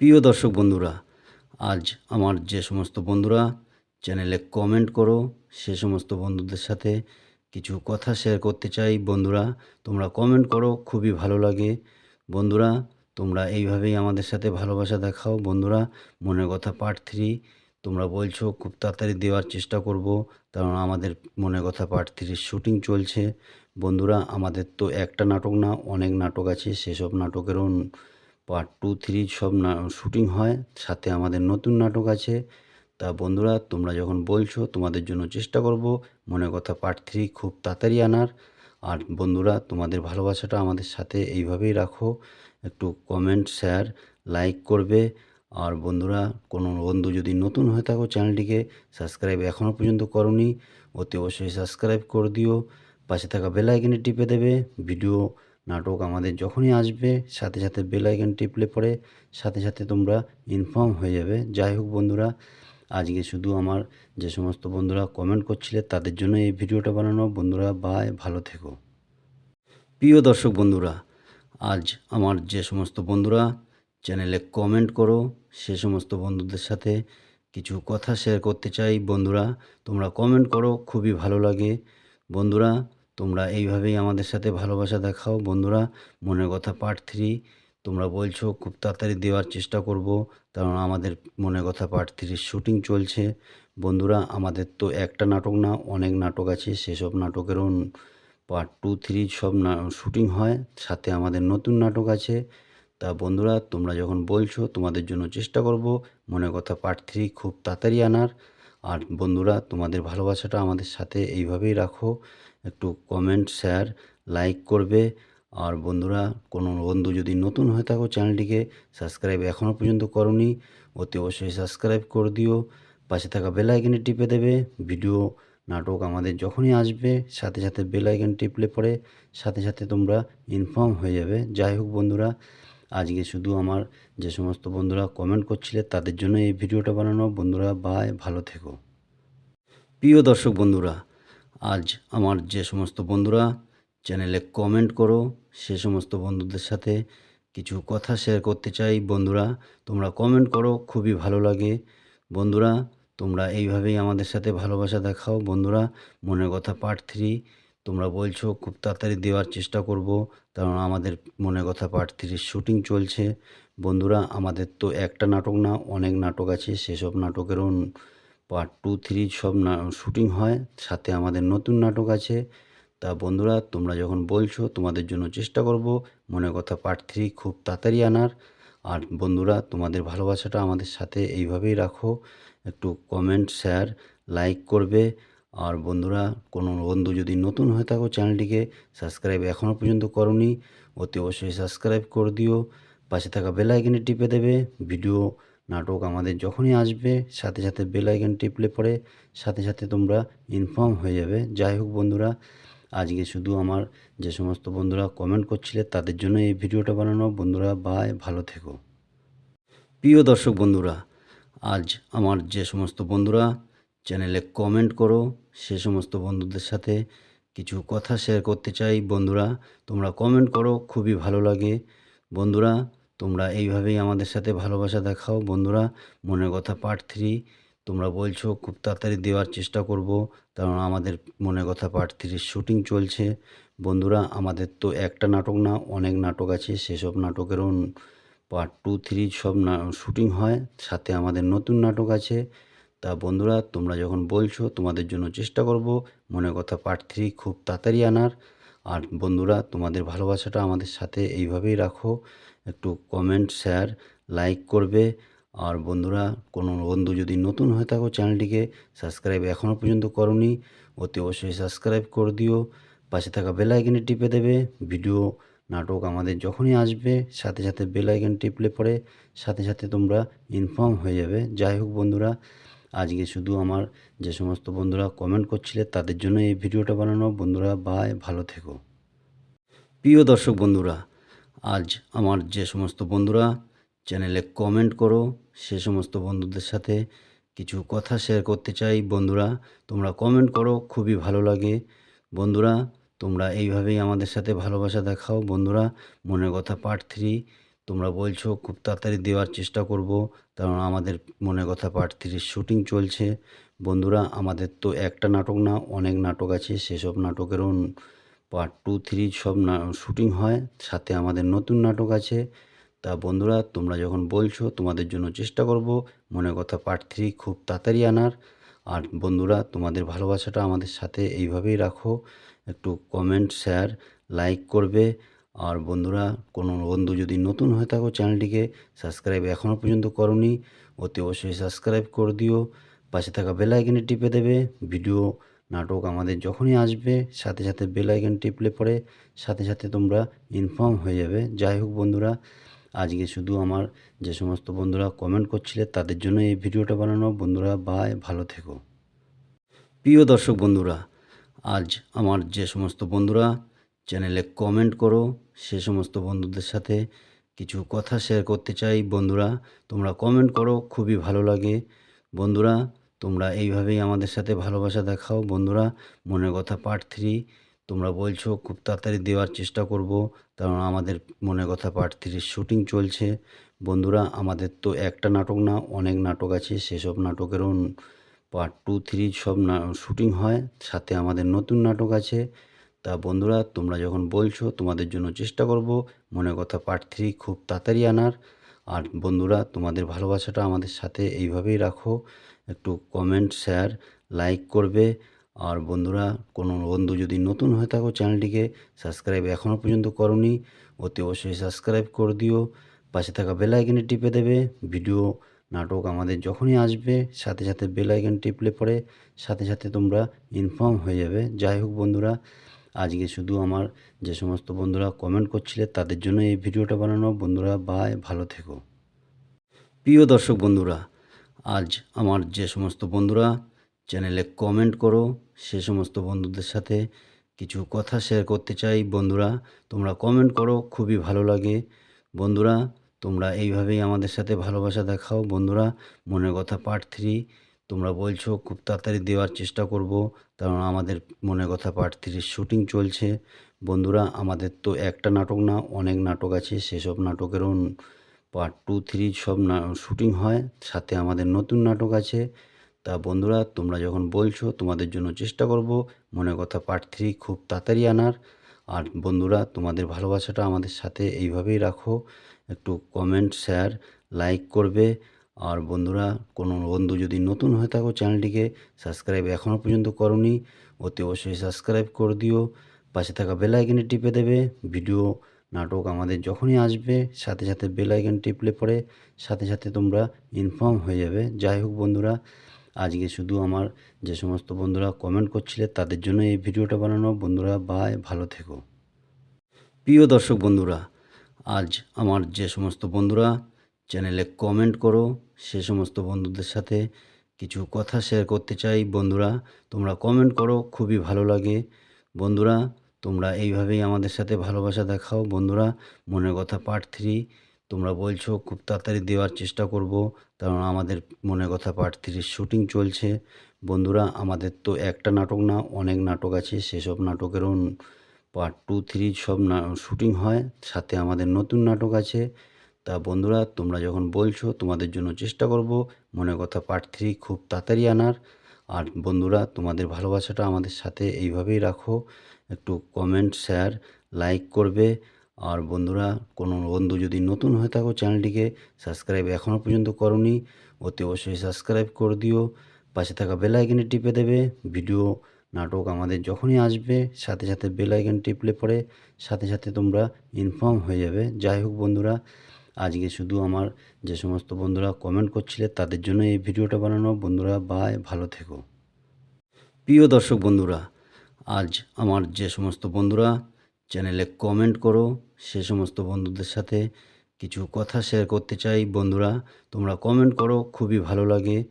প্রিয় দর্শক বন্ধুরা, আজ আমার যে সমস্ত বন্ধুরা চ্যানেলে কমেন্ট করো, সে সমস্ত বন্ধুদের সাথে কিছু কথা শেয়ার করতে চাই। বন্ধুরা, তোমরা কমেন্ট করো, খুবই ভালো লাগে। বন্ধুরা, তোমরা এইভাবেই আমাদের সাথে ভালোবাসা দেখাও। বন্ধুরা, মনের কথা পার্ট থ্রি তোমরা বলছো, খুব তাড়াতাড়ি দেওয়ার চেষ্টা করব, কারণ আমাদের মনের কথা পার্ট থ্রির শুটিং চলছে। বন্ধুরা, আমাদের তো একটা নাটক না, অনেক নাটক আছে, সেসব নাটকেরও পার্ট টু থ্রি সব না শুটিং হয়। সাথে আমাদের নতুন নাটক আছে। তা বন্ধুরা, তোমরা যখন বলছো, তোমাদের জন্য চেষ্টা করব। মনে কথা পার্ট থ্রি খুব তাড়াতাড়ি আনার। আর বন্ধুরা, তোমাদের ভালোবাসাটা আমাদের সাথে এইভাবেই রাখো। একটু কমেন্ট শেয়ার লাইক করবে। আর বন্ধুরা, কোনো বন্ধু যদি নতুন হয়ে থাকো চ্যানেলটিকে সাবস্ক্রাইব এখনও পর্যন্ত করনি, অতি অবশ্যই সাবস্ক্রাইব করে দিও। পাশে থাকা বেল টিপে দেবে। ভিডিও নাটক আমাদের যখনই আসবে, সাথে সাথে বেল আইকন টিপলে পরে সাথে সাথে তোমরা ইনফর্ম হয়ে যাবে। যাই হোক বন্ধুরা, আজকে শুধু আমার যে সমস্ত বন্ধুরা কমেন্ট করছিলে তাদের জন্য এই ভিডিওটা বানানো। বন্ধুরা বাই ভালো থেকো। প্রিয় দর্শক বন্ধুরা, আজ আমার যে সমস্ত বন্ধুরা চ্যানেলে কমেন্ট করো, সে সমস্ত বন্ধুদের সাথে কিছু কথা শেয়ার করতে চাই। বন্ধুরা, তোমরা কমেন্ট করো, খুবই ভালো লাগে। বন্ধুরা তোমরা এইভাবেই আমাদের সাথে ভালোবাসা দেখাও। বন্ধুরা, মনের কথা পার্ট থ্রি তোমরা বলছো খুব তাড়াতাড়ি দেওয়ার চেষ্টা করব, কারণ আমাদের মনের কথা পার্ট থ্রির শ্যুটিং চলছে। বন্ধুরা, আমাদের তো একটা নাটক না, অনেক নাটক আছে, সেসব নাটকেরও পার্ট টু থ্রি সব শুটিং হয়, সাথে আমাদের নতুন নাটক আছে। তা বন্ধুরা, তোমরা যখন বলছো তোমাদের জন্য চেষ্টা করব, মনের কথা পার্ট থ্রি খুব তাড়াতাড়ি আনার। আর বন্ধুরা, তোমাদের ভালোবাসাটা আমাদের সাথে এইভাবেই রাখো। একটু কমেন্ট শেয়ার লাইক করবে। আর বন্ধুরা, কোনো বন্ধু যদি নতুন হয়ে থাকো চ্যানেলটিকে সাবস্ক্রাইব এখনও পর্যন্ত করনি, অতি অবশ্যই সাবস্ক্রাইব করে দিও। পাশে থাকা বেল আইকনে টিপে দেবে। ভিডিও নাটক আমাদের যখনই আসবে, সাথে সাথে বেল আইকন টিপলে পরে সাথে সাথে তোমরা ইনফর্ম হয়ে যাবে। যাই হোক বন্ধুরা আজকে শুধু আমার যে সমস্ত বন্ধুরা কমেন্ট করছিলে তাদের জন্য এই ভিডিওটা বানানো। বন্ধুরা বাই ভালো থেকো। প্রিয় দর্শক বন্ধুরা, আজ আমার যে সমস্ত বন্ধুরা চ্যানেলে কমেন্ট করো, সে সমস্ত বন্ধুদের সাথে কিছু কথা শেয়ার করতে চাই। বন্ধুরা, তোমরা কমেন্ট করো, খুবই ভালো লাগে। বন্ধুরা, তোমরা এইভাবেই আমাদের সাথে ভালোবাসা দেখাও। বন্ধুরা, মনের কথা পার্ট থ্রি তোমরা বলছো, খুব তাড়াতাড়ি দেওয়ার চেষ্টা করব। কারণ আমাদের মনের কথা পার্ট থ্রির শ্যুটিং চলছে। বন্ধুরা, আমাদের তো একটা নাটক না, অনেক নাটক আছে। সেসব নাটকেরও পার্ট টু থ্রি সব না শুটিং হয়। সাথে আমাদের নতুন নাটক আছে। তা বন্ধুরা, তোমরা যখন বলছো, তোমাদের জন্য চেষ্টা করব। মনে কথা পার্ট থ্রি খুব তাড়াতাড়ি আনার। আর বন্ধুরা, তোমাদের ভালোবাসাটা আমাদের সাথে এইভাবেই রাখো। একটু কমেন্ট শেয়ার লাইক করবে। আর বন্ধুরা, কোনো বন্ধু যদি নতুন হয়ে থাকো চ্যানেলটিকে, সাবস্ক্রাইব এখনও পর্যন্ত করনি, অতি অবশ্যই সাবস্ক্রাইব করে দিও। পাশে থাকা বেল আইকনে টিপে দেবে। ভিডিও, নাটক আমাদের যখনই আসবে, সাথে সাথে বেল আইকন টিপলে পরে সাথে সাথে তোমরা ইনফর্ম হয়ে যাবে। যাই হোক বন্ধুরা, আজকে শুধু আমার যে সমস্ত বন্ধুরা কমেন্ট করছিলে তাদের জন্য এই ভিডিওটা বানানো। বন্ধুরা বাই ভালো থেকো। প্রিয় দর্শক বন্ধুরা, আজ আমার যে সমস্ত বন্ধুরা চ্যানেলে কমেন্ট করো, সে সমস্ত বন্ধুদের সাথে কিছু কথা শেয়ার করতে চাই। বন্ধুরা, তোমরা কমেন্ট করো, খুবই ভালো লাগে। বন্ধুরা, তোমরা এইভাবেই আমাদের সাথে ভালোবাসা দেখাও। বন্ধুরা, মনের কথা পার্ট থ্রি তোমরা বলছো, খুব তাড়াতাড়ি দেওয়ার চেষ্টা করব, কারণ আমাদের মনের কথা পার্ট থ্রির শ্যুটিং চলছে। বন্ধুরা, আমাদের তো একটা নাটক না, অনেক নাটক আছে, সেসব নাটকেরও পার্ট টু থ্রি সব শুটিং হয়। সাথে আমাদের নতুন নাটক আছে তা বন্ধুরা, তোমরা যখন বলছো, তোমাদের জন্য চেষ্টা করব। মনের কথা পার্ট থ্রি খুব তাড়াতাড়ি আনার। আর বন্ধুরা, তোমাদের ভালোবাসাটা আমাদের সাথে এইভাবেই রাখো। একটু কমেন্ট শেয়ার লাইক করবে। আর বন্ধুরা, কোনো বন্ধু যদি নতুন হয়ে থাকো চ্যানেলটিকে সাবস্ক্রাইব এখনও পর্যন্ত করনি, অতি অবশ্যই সাবস্ক্রাইব করে দিও। পাশে থাকা বেল টিপে দেবে। ভিডিও নাটক আমাদের যখনই আসবে, সাথে সাথে বেল টিপলে পরে সাথে সাথে তোমরা ইনফর্ম হয়ে যাবে। যাই হোক বন্ধুরা আজকে শুধু আমার যে সমস্ত বন্ধুরা কমেন্ট করছিলে তাদের জন্য এই ভিডিওটা বানানো। বন্ধুরা বাই ভালো থেকো। প্রিয় দর্শক বন্ধুরা, আজ আমার যে সমস্ত বন্ধুরা চ্যানেলে কমেন্ট করো, সে সমস্ত বন্ধুদের সাথে কিছু কথা শেয়ার করতে চাই। বন্ধুরা, তোমরা কমেন্ট করো, খুবই ভালো লাগে। বন্ধুরা, তোমরা এইভাবেই আমাদের সাথে ভালোবাসা দেখাও। বন্ধুরা, মনের কথা পার্ট থ্রি তোমরা বলছো, খুব তাড়াতাড়ি দেওয়ার চেষ্টা করব। কারণ আমাদের মনে কথা পার্ট থ্রির শ্যুটিং চলছে। বন্ধুরা, আমাদের তো একটা নাটক না, অনেক নাটক আছে। সেসব নাটকেরও পার্ট টু থ্রি সব না, শুটিং হয়। সাথে আমাদের নতুন নাটক আছে। তা বন্ধুরা, তোমরা যখন বলছো, তোমাদের জন্য চেষ্টা করব। মনে কথা পার্ট থ্রি খুব তাড়াতাড়ি আনার। আর বন্ধুরা, তোমাদের ভালোবাসাটা আমাদের সাথে এইভাবেই রাখো। একটু কমেন্ট শেয়ার লাইক করবে। আর বন্ধুরা, কোনো বন্ধু যদি নতুন হয়ে থাকো চ্যানেলটিকে, সাবস্ক্রাইব এখনও পর্যন্ত করনি, অতি অবশ্যই সাবস্ক্রাইব করে দিও। পাশে থাকা বেল আইকনে টিপে দেবে। ভিডিও, নাটক আমাদের যখনই আসবে, সাথে সাথে বেল আইকন টিপলে পরে সাথে সাথে তোমরা ইনফর্ম হয়ে যাবে। যাই হোক বন্ধুরা, আজকে শুধু আমার যে সমস্ত বন্ধুরা কমেন্ট করছিলে তাদের জন্য এই ভিডিওটা বানানো। বন্ধুরা বাই ভালো থেকো। প্রিয় দর্শক বন্ধুরা, আজ আমার যে সমস্ত বন্ধুরা চ্যানেলে কমেন্ট করো, সে সমস্ত বন্ধুদের সাথে কিছু কথা শেয়ার করতে চাই। বন্ধুরা, তোমরা কমেন্ট করো, খুবই ভালো লাগে। বন্ধুরা, তোমরা এইভাবেই আমাদের সাথে ভালোবাসা দেখাও। বন্ধুরা, মনের কথা পার্ট থ্রি তোমরা বলছো, খুব তাড়াতাড়ি দেওয়ার চেষ্টা করব, কারণ আমাদের মনের কথা পার্ট থ্রির শ্যুটিং চলছে। বন্ধুরা, আমাদের তো একটা নাটক না, অনেক নাটক আছে, সেসব নাটকেরও পার্ট টু থ্রি সব শুটিং হয়। সাথে আমাদের নতুন নাটক আছে। তা বন্ধুরা, তোমরা যখন বলছো তোমাদের জন্য চেষ্টা করব মনে কথা পার্ট থ্রি খুব তাড়াতাড়ি আনার। আর বন্ধুরা, তোমাদের ভালোবাসাটা আমাদের সাথে এইভাবেই রাখো। একটু কমেন্ট শেয়ার লাইক করবে। আর বন্ধুরা, কোনো বন্ধু যদি নতুন হয়ে থাকো চ্যানেলটিকে সাবস্ক্রাইব এখনও পর্যন্ত করনি, অতি অবশ্যই সাবস্ক্রাইব করে দিও। পাশে থাকা বেল টিপে দেবে। ভিডিও নাটক আমাদের যখনই আসবে, সাথে সাথে বেল টিপলে পরে সাথে সাথে তোমরা ইনফর্ম হয়ে যাবে। যাই হোক বন্ধুরা আজকে শুধু আমার যে সমস্ত বন্ধুরা কমেন্ট করছিলে তাদের জন্য এই ভিডিওটা বানানো। বন্ধুরা বাই ভালো থেকো। প্রিয় দর্শক বন্ধুরা, আজ আমার যে সমস্ত বন্ধুরা চ্যানেলে কমেন্ট করো, সে সমস্ত বন্ধুদের সাথে কিছু কথা শেয়ার করতে চাই। বন্ধুরা, তোমরা কমেন্ট করো, খুবই ভালো লাগে। বন্ধুরা, তোমরা এইভাবেই আমাদের সাথে ভালোবাসা দেখাও। বন্ধুরা, মনের কথা পার্ট থ্রি তোমরা বলছো খুব তাড়াতাড়ি দেওয়ার চেষ্টা করব, কারণ আমাদের মনের কথা পার্ট থ্রির শ্যুটিং চলছে। বন্ধুরা, আমাদের তো একটা নাটক না, অনেক নাটক আছে, সেসব নাটকেরও পার্ট টু থ্রি সব না শুটিং হয়। সাথে আমাদের নতুন নাটক আছে। তা বন্ধুরা, তোমরা যখন বলছো, তোমাদের জন্য চেষ্টা করব, মনে কথা পার্ট থ্রি খুব তাড়াতাড়ি আনার। আর বন্ধুরা, তোমাদের ভালোবাসাটা আমাদের সাথে এইভাবেই রাখো। একটু কমেন্ট শেয়ার লাইক করবে। আর বন্ধুরা, কোনো বন্ধু যদি নতুন হয়ে থাকো চ্যানেলটিকে, সাবস্ক্রাইব এখনও পর্যন্ত করনি, অতি অবশ্যই সাবস্ক্রাইব করে দিও। পাশে থাকা বেল টিপে দেবে। ভিডিও, নাটক আমাদের যখনই আসবে, সাথে সাথে বেল টিপলে পরে সাথে সাথে তোমরা ইনফর্ম হয়ে যাবে। যাই হোক বন্ধুরা, আজকে শুধু আমার যে সমস্ত বন্ধুরা কমেন্ট করছিলে তাদের জন্য এই ভিডিওটা বানানো। বন্ধুরা বাই ভালো থেকো। প্রিয় দর্শক বন্ধুরা, আজ আমার যে সমস্ত বন্ধুরা চ্যানেলে কমেন্ট করো। সে সমস্ত বন্ধুদের সাথে কিছু কথা শেয়ার করতে চাই। বন্ধুরা, তোমরা কমেন্ট করো, খুবই ভালো লাগে। বন্ধুরা, তোমরা এইভাবেই আমাদের সাথে ভালোবাসা দেখাও। বন্ধুরা, মনের কথা পার্ট থ্রি তোমরা বলছো, খুব তাড়াতাড়ি দেওয়ার চেষ্টা করব, কারণ আমাদের মনের কথা পার্ট থ্রির শুটিং চলছে। বন্ধুরা, আমাদের তো একটা নাটক না, অনেক নাটক আছে, সেসব নাটকেরও পার্ট টু থ্রি সব শুটিং হয়। সাথে আমাদের নতুন নাটক আছে। তা বন্ধুরা, তোমরা যখন বলছো তোমাদের জন্য চেষ্টা করব মনে কথা পার্ট থ্রি খুব তাড়াতাড়ি আনার। আর বন্ধুরা, তোমাদের ভালোবাসাটা আমাদের সাথে এইভাবেই রাখো, একটু কমেন্ট শেয়ার লাইক করবে। আর বন্ধুরা, কোনো বন্ধু যদি নতুন হয়ে থাকো চ্যানেলটিকে সাবস্ক্রাইব এখনও পর্যন্ত করনি, অতি অবশ্যই সাবস্ক্রাইব করে দিও। পাশে থাকা বেল টিপে দেবে ভিডিও নাটক আমাদের যখনই আসবে, সাথে সাথে বেল টিপলে পরে সাথে সাথে তোমরা ইনফর্ম হয়ে যাবে। যাই হোক বন্ধুরা আজকে শুধু আমার যে সমস্ত বন্ধুরা কমেন্ট করছিলে তাদের জন্য এই ভিডিওটা বানানো। বন্ধুরা বাই ভালো থেকো। প্রিয় দর্শক বন্ধুরা, আজ আমার যে সমস্ত বন্ধুরা চ্যানেলে কমেন্ট করো, সে সমস্ত বন্ধুদের সাথে কিছু কথা শেয়ার করতে চাই। বন্ধুরা, তোমরা কমেন্ট করো, খুবই ভালো লাগে।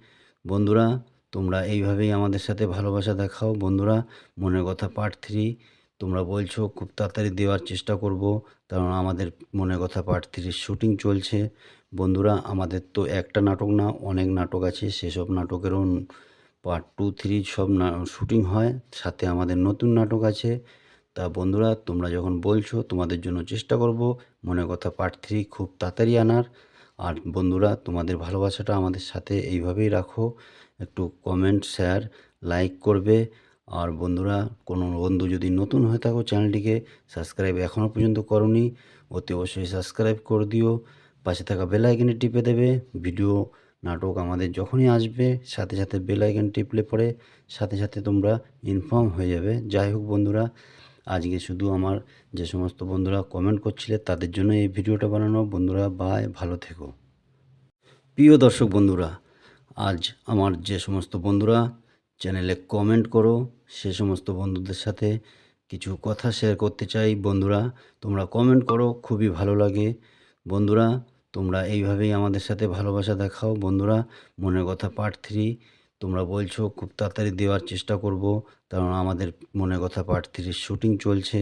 বন্ধুরা, তোমরা এইভাবেই আমাদের সাথে ভালোবাসা দেখাও। বন্ধুরা, মনের কথা পার্ট থ্রি তোমরা বলছো খুব তাড়াতাড়ি দেওয়ার চেষ্টা করব, কারণ আমাদের মনের কথা পার্ট থ্রির শ্যুটিং চলছে। বন্ধুরা, আমাদের তো একটা নাটক না, অনেক নাটক আছে, সেসব নাটকেরও পার্ট টু থ্রি সব না শ্যুটিং হয়। সাথে আমাদের নতুন নাটক আছে। তা বন্ধুরা, তোমরা যখন বলছো, তোমাদের জন্য চেষ্টা করব, মনের কথা পার্ট থ্রি খুব তাড়াতাড়ি আনার। আর বন্ধুরা, তোমাদের ভালোবাসাটা আমাদের সাথে এইভাবেই রাখো। একটু কমেন্ট শেয়ার লাইক করবে। আর বন্ধুরা, কোনো বন্ধু যদি নতুন হয়ে থাকো চ্যানেলটিকে, সাবস্ক্রাইব এখনও পর্যন্ত করনি, অতি অবশ্যই সাবস্ক্রাইব করে দিও। পাশে থাকা বেল টিপে দেবে, ভিডিও, নাটক আমাদের যখনই আসবে, সাথে সাথে বেল টিপলে পরে সাথে সাথে তোমরা ইনফর্ম হয়ে যাবে। যাই হোক বন্ধুরা, আজকে শুধু আমার যে সমস্ত বন্ধুরা কমেন্ট করছিলে, তাদের জন্য এই ভিডিওটা বানানো। বন্ধুরা বাই ভালো থেকো। প্রিয় দর্শক বন্ধুরা, আজ আমার যে সমস্ত বন্ধুরা চ্যানেলে কমেন্ট করো, সে সমস্ত বন্ধুদের সাথে কিছু কথা শেয়ার করতে চাই। বন্ধুরা, তোমরা কমেন্ট করো, খুবই ভালো লাগে। বন্ধুরা, তোমরা এইভাবেই আমাদের সাথে ভালোবাসা দেখাও। বন্ধুরা, মনের কথা পার্ট থ্রি তোমরা বলছো, খুব তাড়াতাড়ি দেওয়ার চেষ্টা করব, কারণ আমাদের মনের কথা পার্ট থ্রির শ্যুটিং চলছে।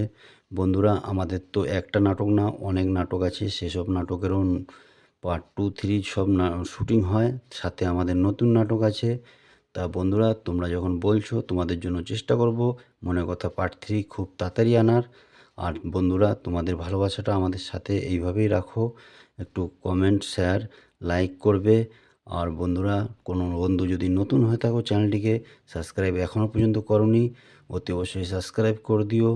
বন্ধুরা, আমাদের তো একটা নাটক না, অনেক নাটক আছে, সেসব নাটকেরও পার্ট টু থ্রি সব না শুটিং হয়। সাথে আমাদের নতুন নাটক আছে। তা বন্ধুরা, তোমরা যখন বলছো, তোমাদের জন্য চেষ্টা করব। মনের কথা পার্ট থ্রি খুব তাড়াতাড়ি আনার। আর বন্ধুরা, তোমাদের ভালোবাসাটা আমাদের সাথে এইভাবেই রাখো। একটু কমেন্ট শেয়ার লাইক করবে। আর বন্ধুরা, কোনো বন্ধু যদি নতুন হয়ে থাকো চ্যানেলটিকে সাবস্ক্রাইব এখনও পর্যন্ত করনি, অতি অবশ্যই সাবস্ক্রাইব করে দিও।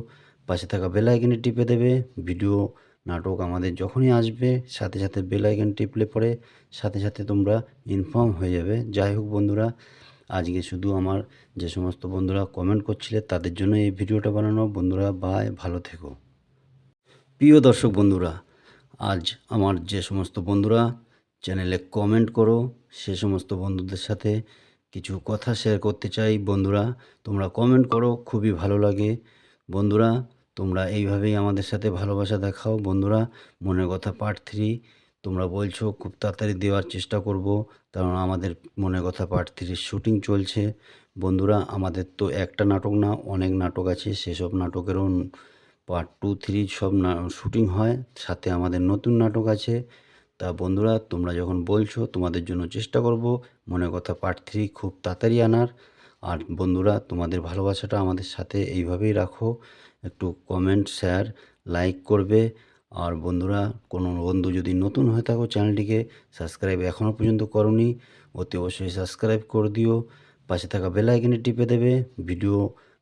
পাশে থাকা বেল আইকনে টিপে দেবে। ভিডিও নাটক আমাদের যখনই আসবে, সাথে সাথে বেল আইকন টিপলে পরে সাথে সাথে তোমরা ইনফর্ম হয়ে যাবে। যাই হোক বন্ধুরা আজকে শুধু আমার যে সমস্ত বন্ধুরা কমেন্ট করছিলে, তাদের জন্য এই ভিডিওটা বানানো। বন্ধুরা বাই ভালো থেকো। প্রিয় দর্শক বন্ধুরা, আজ আমার যে সমস্ত বন্ধুরা চ্যানেলে কমেন্ট করো, সে সমস্ত বন্ধুদের সাথে কিছু কথা শেয়ার করতে চাই। বন্ধুরা, তোমরা কমেন্ট করো, খুবই ভালো লাগে। বন্ধুরা, তোমরা এইভাবেই আমাদের সাথে ভালোবাসা দেখাও। বন্ধুরা, মনের কথা পার্ট থ্রি তোমরা বলছো খুব তাড়াতাড়ি দেওয়ার চেষ্টা করব, কারণ আমাদের মনের কথা পার্ট থ্রির শ্যুটিং চলছে। বন্ধুরা, আমাদের তো একটা নাটক না, অনেক নাটক আছে, সেসব নাটকেরও পার্ট টু থ্রি সব না শ্যুটিং হয়, সাথে আমাদের নতুন নাটক আছে। তা বন্ধুরা, তোমরা যখন বলছো, তোমাদের জন্য চেষ্টা করব, মনের কথা পার্ট থ্রি খুব তাড়াতাড়ি আনার। আর বন্ধুরা, তোমাদের ভালোবাসাটা আমাদের সাথে এইভাবেই রাখো, একটু কমেন্ট শেয়ার লাইক করবে। আর বন্ধুরা, কোনো বন্ধু যদি নতুন হয়ে থাকো চ্যানেলটিকে, সাবস্ক্রাইব এখনও পর্যন্ত করনি, অতি অবশ্যই সাবস্ক্রাইব করে দিও। পাশে থাকা বেল টিপে দেবে। ভিডিও,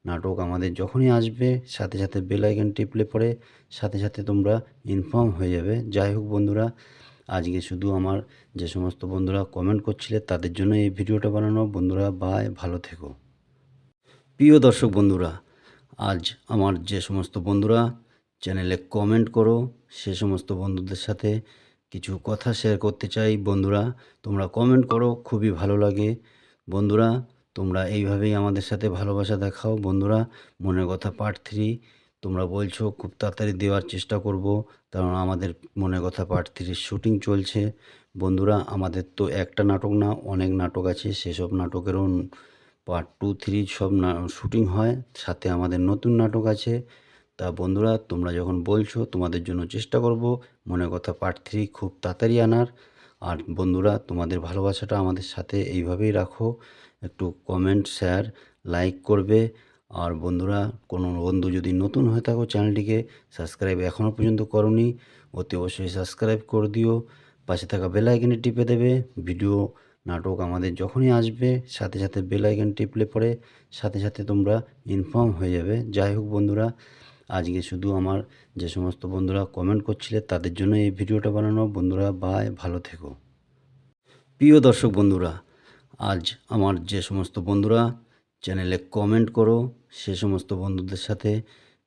নাটক আমাদের যখনই আসবে, সাথে সাথে বেল টিপলে পরে সাথে সাথে তোমরা ইনফর্ম হয়ে যাবে। যাই হোক বন্ধুরা, আজকে শুধু আমার যে সমস্ত বন্ধুরা কমেন্ট করছিলে, তাদের জন্য এই ভিডিওটা বানানো। বন্ধুরা বাই ভালো থেকো। প্রিয় দর্শক বন্ধুরা, আজ আমার যে সমস্ত বন্ধুরা চ্যানেলে কমেন্ট করো, সে সমস্ত বন্ধুদের সাথে কিছু কথা শেয়ার করতে চাই। বন্ধুরা, তোমরা কমেন্ট করো, খুবই ভালো লাগে। বন্ধুরা, তোমরা এইভাবেই আমাদের সাথে ভালোবাসা দেখাও। বন্ধুরা, মনের কথা পার্ট থ্রি তোমরা বলছো, খুব তাড়াতাড়ি দেওয়ার চেষ্টা করব, কারণ আমাদের মনের কথা পার্ট থ্রির শ্যুটিং চলছে। বন্ধুরা, আমাদের তো একটা নাটক না, অনেক নাটক আছে, সেসব নাটকেরও পার্ট টু থ্রি সব না শুটিং হয়। সাথে আমাদের নতুন নাটক আছে। তা বন্ধুরা, তোমরা যখন বলছো, তোমাদের জন্য চেষ্টা করব। মনের কথা পার্ট থ্রি খুব তাড়াতাড়ি আনার। আর বন্ধুরা, তোমাদের ভালোবাসাটা আমাদের সাথে এইভাবেই রাখো। একটু কমেন্ট শেয়ার লাইক করবে। আর বন্ধুরা, কোনো বন্ধু যদি নতুন হয়ে থাকো চ্যানেলটিকে সাবস্ক্রাইব এখনও পর্যন্ত করনি, অতি অবশ্যই সাবস্ক্রাইব করে দিও। পাশে থাকা বেল আইকনে টিপে দেবে। ভিডিও নাটক আমাদের যখনই আসবে, সাথে সাথে বেল আইকন টিপলে পরে সাথে সাথে তোমরা ইনফর্ম হয়ে যাবে। যাই হোক বন্ধুরা আজকে শুধু আমার যে সমস্ত বন্ধুরা কমেন্ট করছিলে, তাদের জন্য এই ভিডিওটা বানানো। বন্ধুরা বাই ভালো থেকো। প্রিয় দর্শক বন্ধুরা, আজ আমার যে সমস্ত বন্ধুরা চ্যানেলে কমেন্ট করো, সে সমস্ত বন্ধুদের সাথে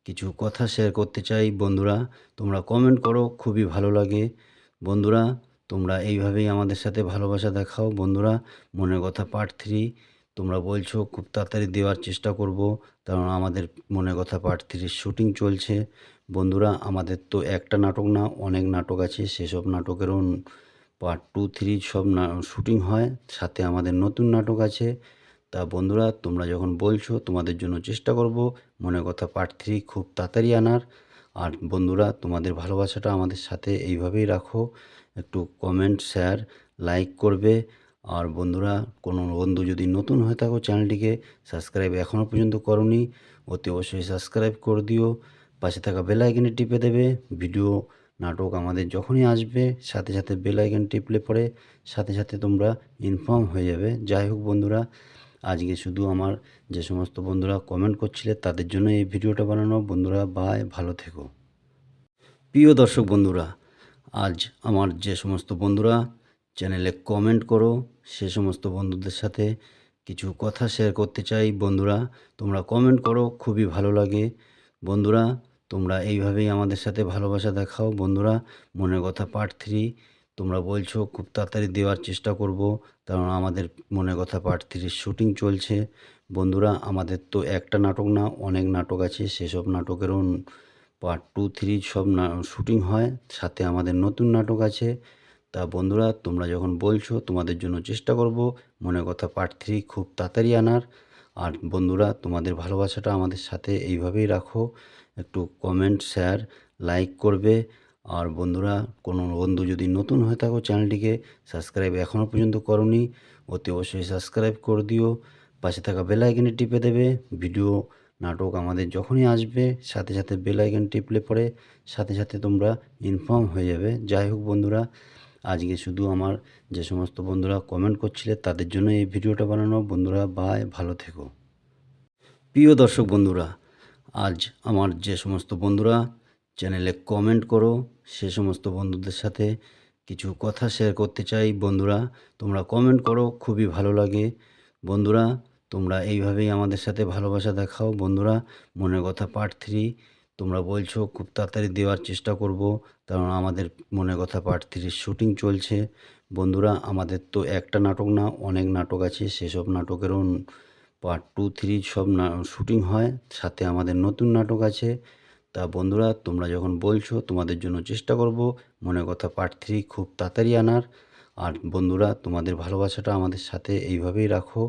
কিছু কথা শেয়ার করতে চাই। বন্ধুরা, তোমরা কমেন্ট করো, খুবই ভালো লাগে। বন্ধুরা, তোমরা এইভাবেই আমাদের সাথে ভালোবাসা দেখাও। বন্ধুরা, মনের কথা পার্ট থ্রি তোমরা বলছো, খুব তাড়াতাড়ি দেওয়ার চেষ্টা করব। কারণ আমাদের মনের কথা পার্ট থ্রির শুটিং চলছে। বন্ধুরা, আমাদের তো একটা নাটক না, অনেক নাটক আছে। সেসব নাটকেরও পার্ট টু থ্রি সব শুটিং হয়। সাথে আমাদের নতুন নাটক আছে। তা বন্ধুরা, তোমরা যখন বলছো, তোমাদের জন্য চেষ্টা করব। মনের কথা পার্ট থ্রি খুব তাড়াতাড়ি আনার। আর বন্ধুরা, তোমাদের ভালোবাসাটা আমাদের সাথে এইভাবেই রাখো। একটু কমেন্ট শেয়ার লাইক করবে। আর বন্ধুরা, কোনো বন্ধু যদি নতুন হয়ে থাকো চ্যানেলটিকে, সাবস্ক্রাইব এখনও পর্যন্ত করনি, অতি অবশ্যই সাবস্ক্রাইব করে দিও। পাশে থাকা বেল আইকনে টিপে দেবে। ভিডিও, নাটক আমাদের যখনই আসবে, সাথে সাথে বেল আইকন টিপলে পরে সাথে সাথে তোমরা ইনফর্ম হয়ে যাবে। যাই হোক বন্ধুরা, আজকে শুধু আমার যে সমস্ত বন্ধুরা কমেন্ট করছিলে তাদের জন্য এই ভিডিওটা বানানো। বন্ধুরা বাই ভালো থেকো। প্রিয় দর্শক বন্ধুরা, আজ আমার যে সমস্ত বন্ধুরা চ্যানেলে কমেন্ট করো, সে সমস্ত বন্ধুদের সাথে কিছু কথা শেয়ার করতে চাই। বন্ধুরা, তোমরা কমেন্ট করো, খুবই ভালো লাগে। বন্ধুরা, তোমরা এইভাবেই আমাদের সাথে ভালোবাসা দেখাও। বন্ধুরা, মনের কথা পার্ট থ্রি তোমরা বলছো, খুব তাড়াতাড়ি দেওয়ার চেষ্টা করব, কারণ আমাদের মনের কথা পার্ট থ্রির শ্যুটিং চলছে। বন্ধুরা, আমাদের তো একটা নাটক না, অনেক নাটক আছে, সেসব নাটকেরও পার্ট টু থ্রি সব শুটিং হয়। সাথে আমাদের নতুন নাটক আছে। তা বন্ধুরা, তোমরা যখন বলছো, তোমাদের জন্য চেষ্টা করব। মনে কথা পার্ট থ্রি খুব তাড়াতাড়ি আনার। আর বন্ধুরা, তোমাদের ভালোবাসাটা আমাদের সাথে এইভাবেই রাখো। একটু কমেন্ট শেয়ার লাইক করবে। আর বন্ধুরা, কোনো বন্ধু যদি নতুন হয়ে থাকো চ্যানেলটিকে সাবস্ক্রাইব এখনও পর্যন্ত করনি, অতি অবশ্যই সাবস্ক্রাইব করে দিও। পাশে থাকা বেল আইকনে টিপে দেবে। ভিডিও নাটক আমাদের যখনই আসবে, সাথে সাথে বেল আইকন টিপলে পরে সাথে সাথে তোমরা ইনফর্ম হয়ে যাবে। যাই হোক বন্ধুরা আজকে শুধু আমার যে সমস্ত বন্ধুরা কমেন্ট করছিলে তাদের জন্য এই ভিডিওটা বানানো। বন্ধুরা বাই ভালো থেকো। প্রিয় দর্শক বন্ধুরা, আজ আমার যে সমস্ত বন্ধুরা চ্যানেলে কমেন্ট করো, সে সমস্ত বন্ধুদের সাথে কিছু কথা শেয়ার করতে চাই। বন্ধুরা, তোমরা কমেন্ট করো, খুবই ভালো লাগে। বন্ধুরা, তোমরা এইভাবেই আমাদের সাথে ভালোবাসা দেখাও। বন্ধুরা, মনের কথা পার্ট থ্রি তোমরা বলছো, খুব তাড়াতাড়ি দেওয়ার চেষ্টা করব। কারণ আমাদের মনের কথা পার্ট থ্রির শ্যুটিং চলছে। বন্ধুরা, আমাদের তো একটা নাটক না, অনেক নাটক আছে। সেসব নাটকেরও পার্ট টু থ্রি সব না শ্যুটিং হয়। সাথে আমাদের নতুন নাটক আছে। তা বন্ধুরা, তোমরা যখন বলছো, তোমাদের জন্য চেষ্টা করব। মনের কথা পার্ট থ্রি খুব তাড়াতাড়ি আনার। আর বন্ধুরা, তোমাদের ভালোবাসাটা আমাদের সাথে এইভাবেই রাখো।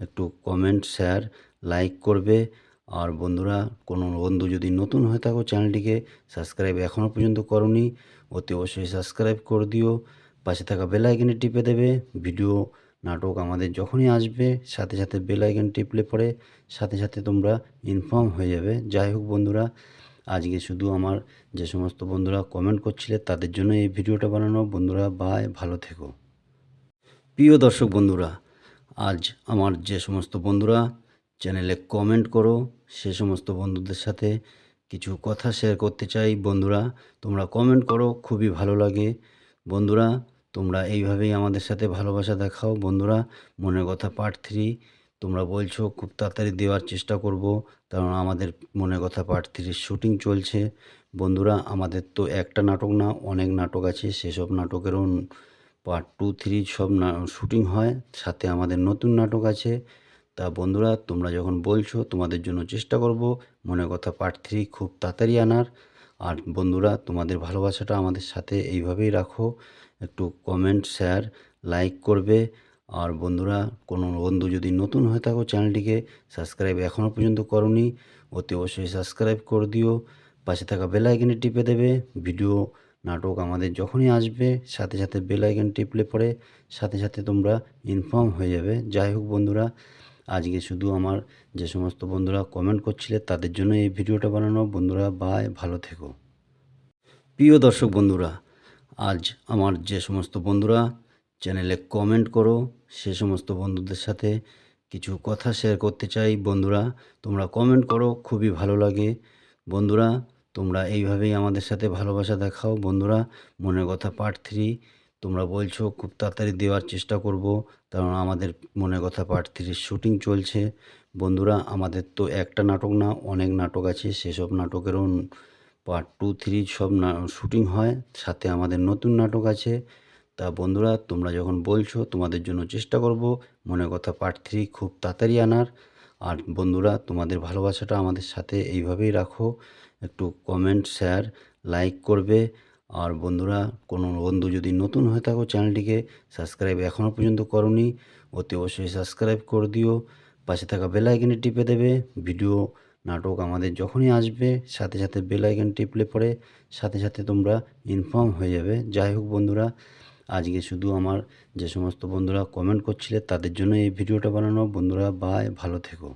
একটু কমেন্ট শেয়ার লাইক করবে। আর বন্ধুরা, কোনো বন্ধু যদি নতুন হয়ে থাকো চ্যানেলটিকে, সাবস্ক্রাইব এখনও পর্যন্ত করনি, অতি অবশ্যই সাবস্ক্রাইব করে দিও। পাশে থাকা বেল টিপে দেবে। ভিডিও, নাটক আমাদের যখনই আসবে, সাথে সাথে বেল টিপলে পরে সাথে সাথে তোমরা ইনফর্ম হয়ে যাবে। যাই হোক বন্ধুরা, আজকে শুধু আমার যে সমস্ত বন্ধুরা কমেন্ট করছিলে তাদের জন্য এই ভিডিওটা বানানো। বন্ধুরা বাই ভালো থেকো। প্রিয় দর্শক বন্ধুরা, আজ আমার যে সমস্ত বন্ধুরা চ্যানেলে কমেন্ট করো। সে সমস্ত বন্ধুদের সাথে কিছু কথা শেয়ার করতে চাই। বন্ধুরা, তোমরা কমেন্ট করো, খুবই ভালো লাগে। বন্ধুরা, তোমরা এইভাবেই আমাদের সাথে ভালোবাসা দেখাও। বন্ধুরা, মনের কথা পার্ট থ্রি তোমরা বলছো, খুব তাড়াতাড়ি দেওয়ার চেষ্টা করব, কারণ আমাদের মনের কথা পার্ট থ্রির শ্যুটিং চলছে। বন্ধুরা, আমাদের তো একটা নাটক না, অনেক নাটক আছে, সেসব নাটকেরও পার্ট টু থ্রি সব শুটিং হয়। সাথে আমাদের নতুন নাটক আছে। তা বন্ধুরা, তোমরা যখন বলছো তোমাদের জন্য চেষ্টা করব, মনের কথা পার্ট থ্রি খুব তাড়াতাড়ি আনার। আর বন্ধুরা, তোমাদের ভালোবাসাটা আমাদের সাথে এইভাবেই রাখো। একটু কমেন্ট শেয়ার লাইক করবে। আর বন্ধুরা, কোনো বন্ধু যদি নতুন হয়ে থাকো চ্যানেলটিকে সাবস্ক্রাইব এখনও পর্যন্ত করনি, অতি অবশ্যই সাবস্ক্রাইব করে দিও। পাশে থাকা বেল টিপে দেবে। ভিডিও নাটক আমাদের যখনই আসবে, সাথে সাথে বেল টিপলে পরে সাথে সাথে তোমরা ইনফর্ম হয়ে যাবে। যাই হোক বন্ধুরা আজকে শুধু আমার যে সমস্ত বন্ধুরা কমেন্ট করছিলে তাদের জন্য এই ভিডিওটা বানানো। বন্ধুরা বাই ভালো থেকো। প্রিয় দর্শক বন্ধুরা, আজ আমার যে সমস্ত বন্ধুরা চ্যানেলে কমেন্ট করো, সে সমস্ত বন্ধুদের সাথে কিছু কথা শেয়ার করতে চাই। বন্ধুরা, তোমরা কমেন্ট করো, খুবই ভালো লাগে। বন্ধুরা, তোমরা এইভাবেই আমাদের সাথে ভালোবাসা দেখাও। বন্ধুরা, মনের কথা পার্ট থ্রি তোমরা বলছো, খুব তাড়াতাড়ি দেওয়ার চেষ্টা করব। কারণ আমাদের মনের কথা পার্ট থ্রির শ্যুটিং চলছে। বন্ধুরা, আমাদের তো একটা নাটক না, অনেক নাটক আছে, সেসব নাটকেরও পার্ট টু থ্রি সব না শ্যুটিং হয়। সাথে আমাদের নতুন নাটক আছে। তা বন্ধুরা, তোমরা যখন বলছো, তোমাদের জন্য চেষ্টা করব মনের কথা পার্ট থ্রি খুব তাড়াতাড়ি আনার। আর বন্ধুরা, তোমাদের ভালোবাসাটা আমাদের সাথে এইভাবেই রাখো। একটু কমেন্ট শেয়ার লাইক করবে। আর বন্ধুরা, কোনো বন্ধু যদি নতুন হয়ে থাকো চ্যানেলটিকে, সাবস্ক্রাইব এখনও পর্যন্ত করনি, অতি অবশ্যই সাবস্ক্রাইব করে দিও। পাশে থাকা বেল টিপে দেবে। ভিডিও, নাটক আমাদের যখনই আসবে, সাথে সাথে বেল টিপলে পরে সাথে সাথে তোমরা ইনফর্ম হয়ে যাবে। যাই হোক বন্ধুরা, আজকে শুধু আমার যে সমস্ত বন্ধুরা কমেন্ট করছিলে তাদের জন্য এই ভিডিওটা বানানো। বন্ধুরা বাই ভালো থেকো।